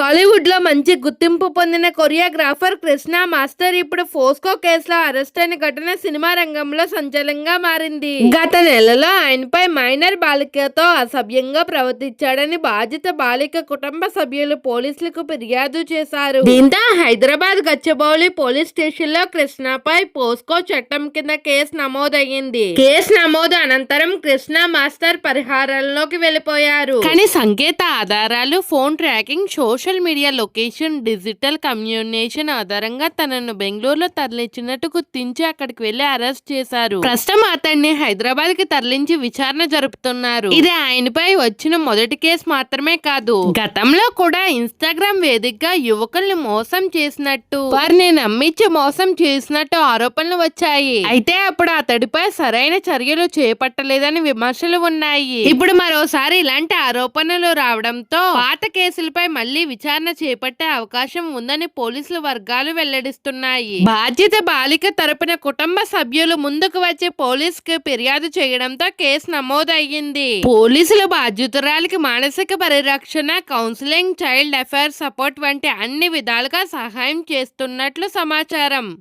టాలీవుడ్లో మంచి గుర్తింపు పొందిన కొరియోగ్రాఫర్ కృష్ణ మాస్టర్ ఇప్పుడు ఫోస్కో కేసులో అరెస్ట్ అయిన ఘటన సినిమా రంగంలో సంచలనంగా మారింది. గత నెలలో ఆయనపై మైనర్ బాలికతో అసభ్యంగా ప్రవర్తించాడని బాధిత బాలిక కుటుంబ సభ్యులు పోలీసులకు ఫిర్యాదు చేశారు. దీంతో హైదరాబాద్ గచ్చబౌలి పోలీస్ స్టేషన్లో కృష్ణపై పోస్కో చట్టం కింద కేసు నమోదయ్యింది. కేసు నమోదు అనంతరం కృష్ణ మాస్టర్ పరిహారంలోకి వెళ్ళిపోయారు కానీ సంకేత ఆధారాలు phone tracking social social media location digital communication ఆధారంగా తనను బెంగళూరులో తరలించినట్టు గుర్తించి అక్కడికి వెళ్ళి అరెస్ట్ చేశారు. ప్రస్తుతం అతన్ని హైదరాబాద్కి తరలించి విచారణ జరుపుతున్నారు. ఇది ఆయనపై వచ్చిన మొదటి కేసు మాత్రమే కాదు. గతంలో కూడా ఇన్స్టాగ్రామ్ వేదికగా యువకుల్ని మోసం చేసినట్టు వారిని నమ్మించి మోసం చేసినట్టు ఆరోపణలు వచ్చాయి. అయితే అప్పుడు అతడిపై సరైన చర్యలు చేపట్టలేదని విమర్శలు ఉన్నాయి. ఇప్పుడు మరోసారి ఇలాంటి ఆరోపణలు రావడంతో పాత కేసులపై మళ్ళీ విచారణ చేపట్టే అవకాశం ఉందని పోలీసుల వర్గాలు వెల్లడిస్తున్నాయి. బాధ్యత బాలిక తరపున కుటుంబ సభ్యులు ముందుకు వచ్చి పోలీసుకు ఫిర్యాదు చేయడంతో కేసు నమోదయ్యింది. పోలీసులు బాధ్యతురాలికి మానసిక పరిరక్షణ కౌన్సిలింగ్ చైల్డ్ అఫైర్ సపోర్ట్ వంటి అన్ని విధాలుగా సహాయం చేస్తున్నట్లు సమాచారం.